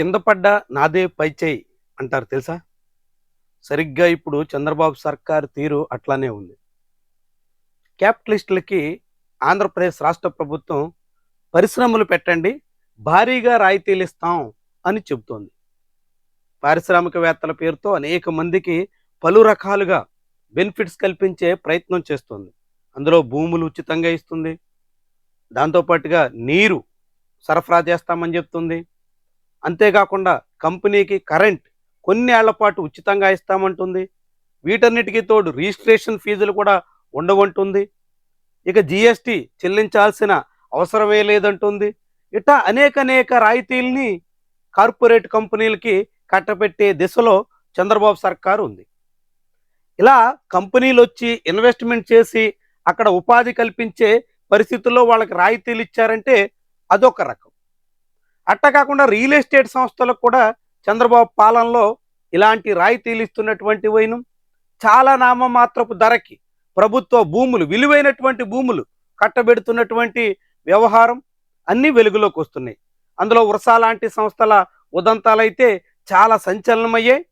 కింద పడ్డ నాదే పైచేయి అంటారు తెలుసా? సరిగ్గా ఇప్పుడు చంద్రబాబు సర్కార్ తీరు అట్లానే ఉంది. క్యాపిటలిస్టులకి ఆంధ్రప్రదేశ్ రాష్ట్ర ప్రభుత్వం పరిశ్రమలు పెట్టండి భారీగా రాయితీలు ఇస్తాం అని చెబుతోంది. పారిశ్రామికవేత్తల పేరుతో అనేక మందికి పలు రకాలుగా బెనిఫిట్స్ కల్పించే ప్రయత్నం చేస్తుంది. అందులో భూములు ఉచితంగా ఇస్తుంది. దాంతోపాటుగా నీరు సరఫరా చేస్తామని చెప్తుంది. అంతేకాకుండా కంపెనీకి కరెంట్ కొన్ని ఏళ్ళ పాటు ఉచితంగా ఇస్తామంటుంది. వీటన్నిటికీ తోడు రిజిస్ట్రేషన్ ఫీజులు కూడా ఉండవంటుంది ఇక జిఎస్టి చెల్లించాల్సిన అవసరమే లేదంటుంది. ఇట్లా అనేక అనేక రాయితీల్ని కార్పొరేట్ కంపెనీలకి కట్టబెట్టే దిశలో చంద్రబాబు సర్కారు ఉంది. ఇలా కంపెనీలు వచ్చి ఇన్వెస్ట్మెంట్ చేసి అక్కడ ఉపాధి కల్పించే పరిస్థితుల్లో వాళ్ళకి రాయితీలు ఇచ్చారంటే అదొక రకం. అట్ట కాకుండా రియల్ ఎస్టేట్ సంస్థలకు కూడా చంద్రబాబు పాలనలో ఇలాంటి రాయితీలు ఇస్తున్నటువంటి వైను చాలా నామమాత్రపు ధరకి ప్రభుత్వ భూములు విలువైనటువంటి భూములు కట్టబెడుతున్నటువంటి వ్యవహారం అన్నీ వెలుగులోకి వస్తున్నాయి. అందులో వృసా లాంటి సంస్థల ఉదంతాలైతే చాలా సంచలనమయ్యాయి.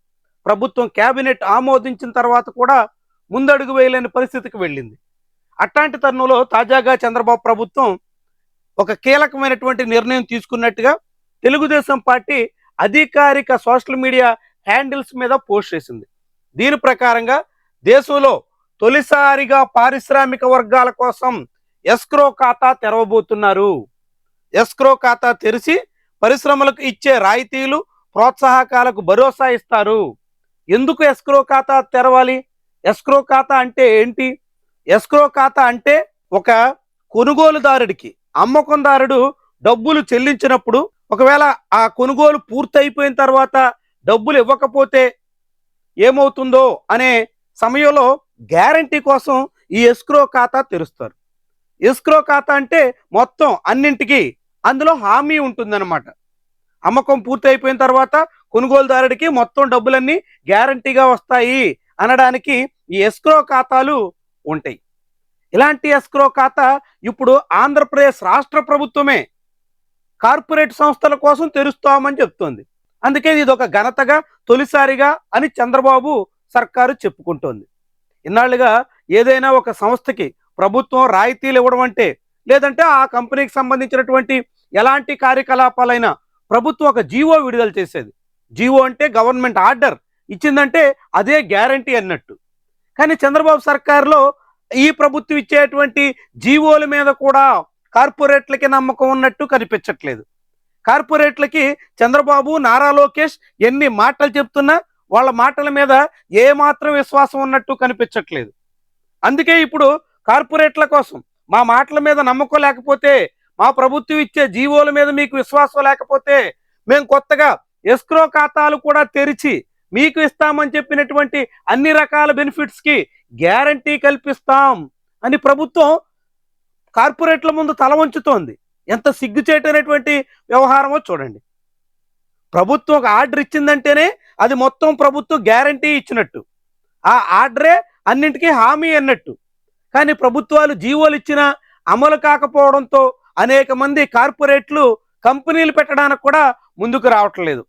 ప్రభుత్వం కేబినెట్ ఆమోదించిన తర్వాత కూడా ముందడుగు వేయలేని పరిస్థితికి వెళ్ళింది. అట్లాంటి తరుణంలో తాజాగా చంద్రబాబు ప్రభుత్వం ఒక కీలకమైనటువంటి నిర్ణయం తీసుకున్నట్టుగా తెలుగుదేశం పార్టీ అధికారిక సోషల్ మీడియా హ్యాండిల్స్ మీద పోస్ట్ చేసింది. దీని ప్రకారంగా దేశంలో తొలిసారిగా పారిశ్రామిక వర్గాల కోసం ఎస్క్రో ఖాతా తెరవబోతున్నారు. ఎస్క్రో ఖాతా తెరిచి పరిశ్రమలకు ఇచ్చే రాయితీలు ప్రోత్సాహకాలకు భరోసా ఇస్తారు. ఎందుకు ఎస్క్రో ఖాతా తెరవాలి? ఎస్క్రో ఖాతా అంటే ఏంటి? ఎస్క్రో ఖాతా అంటే ఒక కొనుగోలుదారుడికి అమ్మకందారుడు డబ్బులు చెల్లించినప్పుడు ఒకవేళ ఆ కొనుగోలు పూర్తయిపోయిన తర్వాత డబ్బులు ఇవ్వకపోతే ఏమవుతుందో అనే సమయంలో గ్యారంటీ కోసం ఈ ఎస్క్రో ఖాతా తెరుస్తారు. ఎస్క్రో ఖాతా అంటే మొత్తం అన్నింటికి అందులో హామీ ఉంటుందన్నమాట. అమ్మకం పూర్తి అయిపోయిన తర్వాత కొనుగోలుదారుడికి మొత్తం డబ్బులన్నీ గ్యారంటీగా వస్తాయి అనడానికి ఈ ఎస్క్రో ఖాతాలు ఉంటాయి. ఇలాంటి ఎస్క్రో ఖాతా ఇప్పుడు ఆంధ్రప్రదేశ్ రాష్ట్ర ప్రభుత్వమే కార్పొరేట్ సంస్థల కోసం తెరుస్తామని చెప్తోంది. అందుకే ఇది ఒక ఘనతగా తొలిసారిగా అని చంద్రబాబు సర్కారు చెప్పుకుంటోంది. ఇన్నాళ్ళుగా ఏదైనా ఒక సంస్థకి ప్రభుత్వం రాయితీలు ఇవ్వడం అంటే లేదంటే ఆ కంపెనీకి సంబంధించినటువంటి ఎలాంటి కార్యకలాపాలైనా ప్రభుత్వం ఒక జీవో విడుదల చేసేది. జీవో అంటే గవర్నమెంట్ ఆర్డర్. ఇచ్చిందంటే అదే గ్యారంటీ అన్నట్టు. కానీ చంద్రబాబు సర్కారులో ఈ ప్రభుత్వం ఇచ్చేటువంటి జీవోల మీద కూడా కార్పొరేట్లకి నమ్మకం ఉన్నట్టు కనిపించట్లేదు. కార్పొరేట్లకి చంద్రబాబు నారా లోకేష్ ఎన్ని మాటలు చెప్తున్నా వాళ్ళ మాటల మీద ఏ మాత్రం విశ్వాసం ఉన్నట్టు కనిపించట్లేదు. అందుకే ఇప్పుడు కార్పొరేట్ల కోసం మా మాటల మీద నమ్మకం లేకపోతే మా ప్రభుత్వం ఇచ్చే జీవోల మీద మీకు విశ్వాసం లేకపోతే మేము కొత్తగా ఎస్క్రో ఖాతాలు కూడా తెరిచి మీకు ఇస్తామని చెప్పినటువంటి అన్ని రకాల బెనిఫిట్స్కి గ్యారంటీ కల్పిస్తాం అని ప్రభుత్వం కార్పొరేట్ల ముందు తల వంచుతోంది. ఎంత సిగ్గుచేటైనటువంటి వ్యవహారమో చూడండి. ప్రభుత్వం ఒక ఆర్డర్ ఇచ్చిందంటేనే అది మొత్తం ప్రభుత్వం గ్యారంటీ ఇచ్చినట్టు. ఆ ఆర్డరే అన్నింటికీ హామీ అన్నట్టు. కానీ ప్రభుత్వాలు జీవోలు ఇచ్చినా అమలు కాకపోవడంతో అనేక మంది కార్పొరేట్లు కంపెనీలు పెట్టడానికి కూడా ముందుకు రావట్లేదు.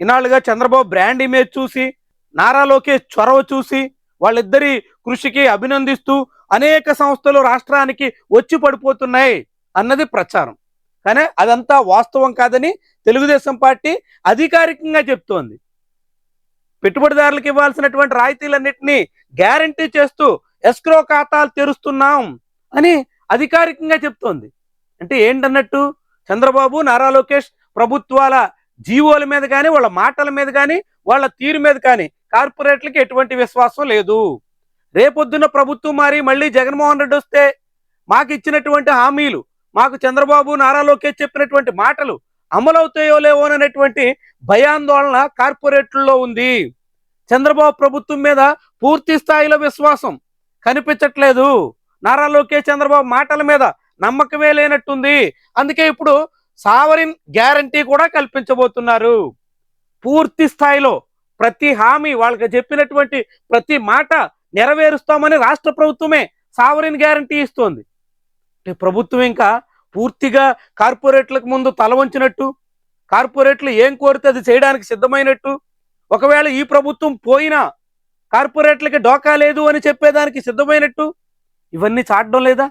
ఇన్నాళ్ళుగా చంద్రబాబు బ్రాండ్ ఇమేజ్ చూసి నారా లోకేష్ చొరవ చూసి వాళ్ళిద్దరి కృషికి అభినందిస్తూ అనేక సంస్థలు రాష్ట్రానికి వచ్చి పడిపోతున్నాయి అన్నది ప్రచారం. కానీ అదంతా వాస్తవం కాదని తెలుగుదేశం పార్టీ అధికారికంగా చెప్తోంది. పెట్టుబడిదారులకు ఇవ్వాల్సినటువంటి రాయితీలన్నింటినీ గ్యారంటీ చేస్తూ ఎస్క్రో ఖాతాలు తెరుస్తున్నాం అని అధికారికంగా చెప్తోంది. అంటే ఏంటన్నట్టు చంద్రబాబు నారా లోకేష్ ప్రభుత్వాల జీవోల మీద కానీ వాళ్ళ మాటల మీద కానీ వాళ్ళ తీరు మీద కానీ కార్పొరేట్లకి ఎటువంటి విశ్వాసం లేదు. రేపొద్దున ప్రభుత్వం మారి మళ్ళీ జగన్మోహన్ రెడ్డి వస్తే మాకు ఇచ్చినటువంటి హామీలు మాకు చంద్రబాబు నారా లోకేష్ చెప్పినటువంటి మాటలు అమలవుతాయో లేవో అనేటువంటి భయాందోళన కార్పొరేట్లలో ఉంది. చంద్రబాబు ప్రభుత్వం మీద పూర్తి స్థాయిలో విశ్వాసం కనిపించట్లేదు. నారా లోకేష్ చంద్రబాబు మాటల మీద నమ్మకమే లేనట్టుంది. అందుకే ఇప్పుడు సావరిన్ గ్యారంటీ కూడా కల్పించబోతున్నారు. పూర్తి స్థాయిలో ప్రతి హామీ వాళ్ళకి చెప్పినటువంటి ప్రతి మాట నెరవేరుస్తామని రాష్ట్ర ప్రభుత్వమే సావరిన్ గ్యారంటీ ఇస్తోంది. అంటే ప్రభుత్వం ఇంకా పూర్తిగా కార్పొరేట్లకు ముందు తల వంచినట్టు కార్పొరేట్లు ఏం కోరితే అది చేయడానికి సిద్ధమైనట్టు ఒకవేళ ఈ ప్రభుత్వం పోయినా కార్పొరేట్లకి డోకా లేదు అని చెప్పేదానికి సిద్ధమైనట్టు ఇవన్నీ చాటడం లేదా?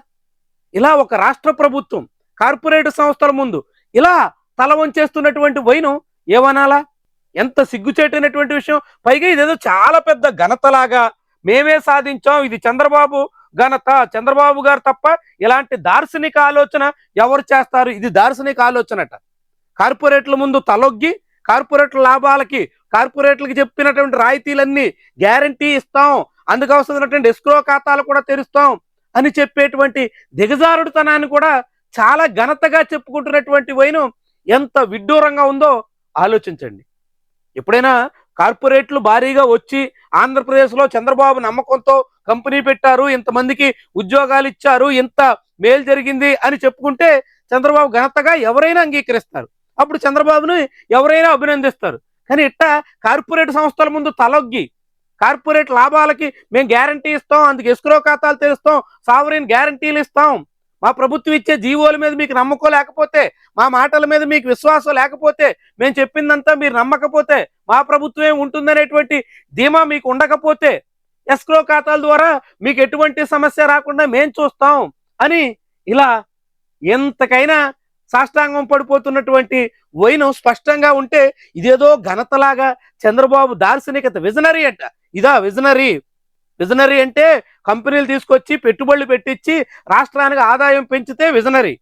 ఇలా ఒక రాష్ట్ర ప్రభుత్వం కార్పొరేట్ సంస్థల ముందు ఇలా తల వంచేస్తున్నటువంటి వైను ఏమనాలా? ఎంత సిగ్గుచేటైనటువంటి విషయం. పైగా ఇదేదో చాలా పెద్ద ఘనతలాగా మేమే సాధించాం. ఇది చంద్రబాబు ఘనత. చంద్రబాబు గారు తప్ప ఇలాంటి దార్శనిక ఆలోచన ఎవరు చేస్తారు? ఇది దార్శనిక ఆలోచనట. కార్పొరేట్ల ముందు తలొగ్గి కార్పొరేట్ల లాభాలకి కార్పొరేట్లకి చెప్పినటువంటి రాయితీలన్నీ గ్యారంటీ ఇస్తాం. అందుకు అవసరమైనటువంటి ఎస్క్రో ఖాతాలు కూడా తెరుస్తాం అని చెప్పేటువంటి దిగజారుడుతనాన్ని కూడా చాలా ఘనతగా చెప్పుకుంటున్నటువంటి వైను ఎంత విడ్డూరంగా ఉందో ఆలోచించండి. ఎప్పుడైనా కార్పొరేట్లు భారీగా వచ్చి ఆంధ్రప్రదేశ్లో చంద్రబాబు నమ్మకంతో కంపెనీ పెట్టారు ఇంతమందికి ఉద్యోగాలు ఇచ్చారు ఇంత మేలు జరిగింది అని చెప్పుకుంటే చంద్రబాబు ఘనతగా ఎవరైనా అంగీకరిస్తారు. అప్పుడు చంద్రబాబుని ఎవరైనా అభినందిస్తారు. కానీ ఇట్ట కార్పొరేట్ సంస్థల ముందు తలొగ్గి కార్పొరేట్ లాభాలకి మేము గ్యారంటీ ఇస్తాం అందుకు ఎస్క్రో ఖాతాలు తెరుస్తాం సావరీన్ గ్యారంటీలు ఇస్తాం. మా ప్రభుత్వం ఇచ్చే జీవోల మీద మీకు నమ్మకం లేకపోతే మా మాటల మీద మీకు విశ్వాసం లేకపోతే మేము చెప్పిందంతా మీరు నమ్మకపోతే మా ప్రభుత్వమే ఉంటుందనేటువంటి ధీమా మీకు ఉండకపోతే ఎస్క్రో ఖాతాల ద్వారా మీకు ఎటువంటి సమస్య రాకుండా మేం చూస్తాం అని ఇలా ఎంతకైనా సాష్టాంగం పడిపోతున్నటువంటి వైనం స్పష్టంగా ఉంటే ఇదేదో ఘనతలాగా చంద్రబాబు దార్శనికత విజనరీ అంట. ఇదా విజనరీ. విజనరీ అంటే కంపెనీలు తీసుకొచ్చి పెట్టుబడులు పెట్టించి రాష్ట్రానికి ఆదాయం పెంచితే విజనరీ.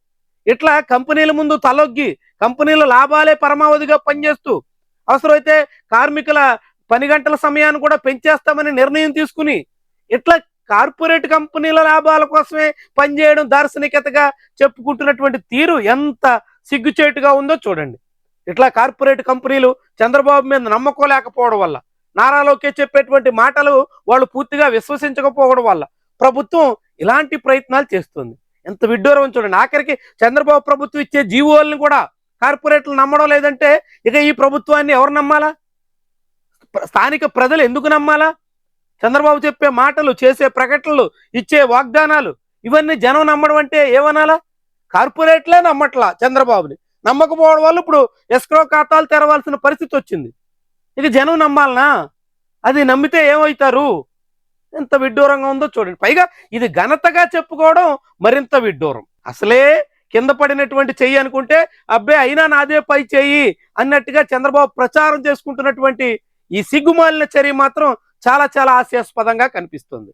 ఇట్లా కంపెనీల ముందు తలొగ్గి కంపెనీల లాభాలే పరమావధిగా పనిచేస్తూ అవసరమైతే కార్మికుల పని గంటల సమయాన్ని కూడా పెంచేస్తామని నిర్ణయం తీసుకుని ఇట్లా కార్పొరేట్ కంపెనీల లాభాల కోసమే పనిచేయడం దార్శనికతగా చెప్పుకుంటున్నటువంటి తీరు ఎంత సిగ్గుచేటుగా ఉందో చూడండి. ఇట్లా కార్పొరేట్ కంపెనీలు చంద్రబాబు మీద నమ్మకం లేకపోవడం వల్ల. నారా లోకేష్ చెప్పేటువంటి మాటలు వాళ్ళు పూర్తిగా విశ్వసించకపోవడం వల్ల ప్రభుత్వం ఇలాంటి ప్రయత్నాలు చేస్తుంది. ఎంత విడ్డూరం చూడండి. ఆఖరికి చంద్రబాబు ప్రభుత్వం ఇచ్చే జీవోల్ని కూడా కార్పొరేట్లు నమ్మడం లేదంటే ఇక ఈ ప్రభుత్వాన్ని ఎవరు నమ్మాలా? ప్ర- స్థానిక ప్రజలు ఎందుకు నమ్మాలా? చంద్రబాబు చెప్పే మాటలు చేసే ప్రకటనలు ఇచ్చే వాగ్దానాలు ఇవన్నీ జనం నమ్మడం అంటే ఏమనాలా? కార్పొరేట్లే నమ్మట్లా చంద్రబాబుని. నమ్మకపోవడం వల్ల ఇప్పుడు ఎస్క్రో ఖాతాలు తెరవాల్సిన పరిస్థితి వచ్చింది. ఇక జనం నమ్మాలనా? అది నమ్మితే ఏమవుతారు? ఎంత విడ్డూరంగా ఉందో చూడండి. పైగా ఇది ఘనతగా చెప్పుకోవడం మరింత విడ్డూరం. అసలే కింద పడినటువంటి చెయ్యి అనుకుంటే అబ్బే అయినా నాదే పై చెయ్యి అన్నట్టుగా చంద్రబాబు ప్రచారం చేసుకుంటున్నటువంటి ఈ సిగ్గుమాలిన చర్య మాత్రం చాలా చాలా హాస్యాస్పదంగా కనిపిస్తుంది.